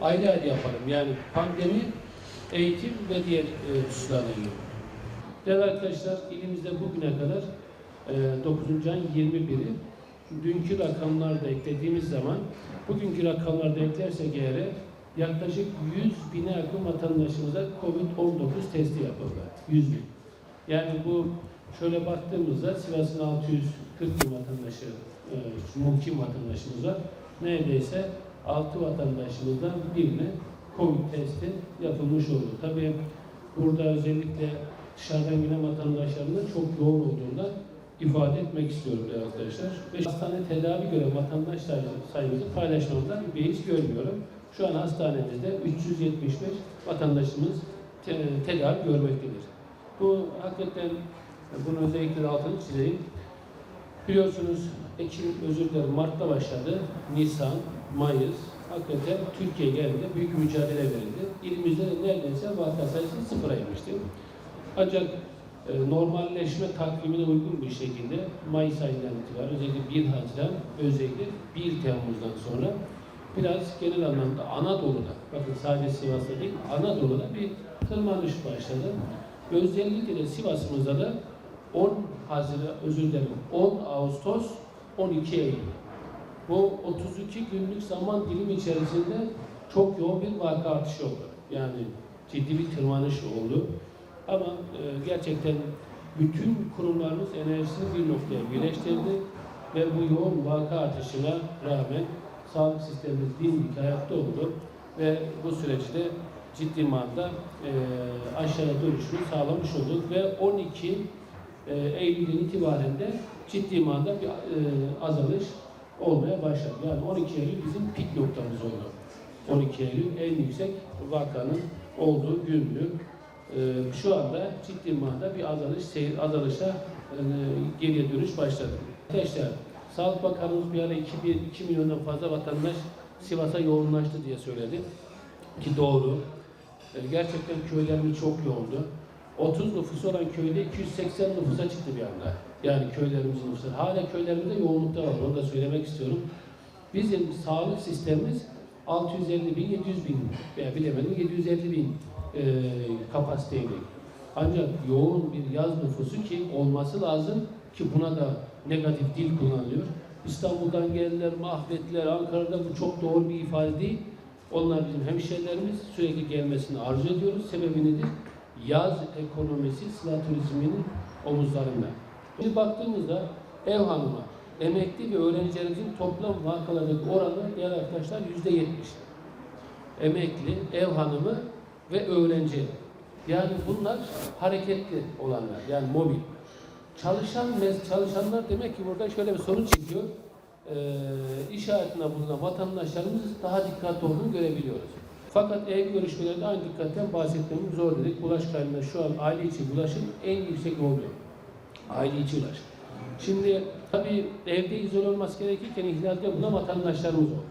ayrı ayrı yapalım. Yani pandemi, eğitim ve diğer e, hususlarla ilgili. Değerli arkadaşlar, ilimizde bugüne kadar e, 9. ayın 21'i dünkü rakamlarda eklediğimiz zaman bugünkü rakamlarda eklersek eğer yaklaşık 100 bine yakın vatandaşımıza COVID-19 testi yapıldı. 100 bin. Yani bu şöyle baktığımızda Sivas'ın 640 bin vatandaşı, e, muhkim vatandaşımız var. Neredeyse 6 vatandaşımızdan birine COVID testi yapılmış oldu. Tabii burada özellikle dışarıdan gelen vatandaşlarının çok yoğun olduğundan ifade etmek istiyorum değerli arkadaşlar. Ve hastane tedavi gören vatandaş sayımızı paylaşmamda bir beis görmüyorum. Şu an hastanemizde 375 vatandaşımız te- tedavi görmektedir. Bu hakikaten bunu özellikle altını çizeyim. Biliyorsunuz Ekim özür dilerim Mart'ta başladı. Nisan, Mayıs hakikaten Türkiye geldiğinde büyük mücadele verildi. İlimizde de neredeyse vaka sayısı sıfıra inmişti. Ancak e, normalleşme takvimine uygun bir şekilde Mayıs ayından itibaren özellikle 1 Haziran özellikle 1 Temmuz'dan sonra biraz genel anlamda Anadolu'da bakın sadece Sivas'ta değil Anadolu'da bir tırmanış başladı. Özellikle de Sivas'ımızda da 10 Haziran özür dilerim 10 Ağustos 12 Eylül bu 32 günlük zaman dilimi içerisinde çok yoğun bir vaka artışı oldu. Yani ciddi bir tırmanış oldu. Ama e, gerçekten bütün kurumlarımız enerjisini bir noktaya birleştirdi ve bu yoğun vaka artışına rağmen sağlık sistemimiz dimdik ayakta oldu ve bu süreçte ciddi manada e, aşağıya dönüşünü sağlamış olduk ve 12 e, Eylül'den itibaren ciddi manada bir e, azalış olmaya başladı. Yani 12 Eylül bizim pik noktamız oldu. 12 Eylül en yüksek vakanın olduğu gündü. Ee, şu anda ciddi manada bir azalış, seyir, azalışa e, geriye dönüş başladı. Arkadaşlar, Sağlık Bakanımız bir ara 2, 2 milyondan fazla vatandaş Sivas'a yoğunlaştı diye söyledi. Ki doğru. Ee, gerçekten köylerimiz çok yoğundu. 30 nüfusu olan köyde 280 nüfusa çıktı bir anda. Yani köylerimizin nüfusu. Hala köylerimizde yoğunlukta var. Onu da söylemek istiyorum. Bizim sağlık sistemimiz 650 bin, 700 bin veya bilemedim 750 bin e, kapasiteydi. Ancak yoğun bir yaz nüfusu ki olması lazım ki buna da negatif dil kullanılıyor. İstanbul'dan geldiler, mahvettiler, Ankara'da bu çok doğru bir ifade değil. Onlar bizim hemşehrilerimiz sürekli gelmesini arzu ediyoruz. Sebebi nedir? Yaz ekonomisi sıla turizminin omuzlarında. Şimdi baktığımızda ev hanımı, emekli ve öğrencilerimizin toplam vakalardaki oranı değerli arkadaşlar yüzde yetmiş. Emekli, ev hanımı ve öğrenci. Yani bunlar hareketli olanlar, yani mobil. Çalışan çalışanlar demek ki burada şöyle bir sorun çıkıyor. Ee, iş hayatına bulunan vatandaşlarımız daha dikkatli olduğunu görebiliyoruz. Fakat ev görüşmelerinde aynı dikkatten bahsetmemiz zor dedik. Bulaş kaynağında şu an aile içi bulaşın en yüksek oluyor. Aile içi ulaş. Şimdi tabii evde izole olması gerekirken ihlalde bulunan vatandaşlarımız oldu.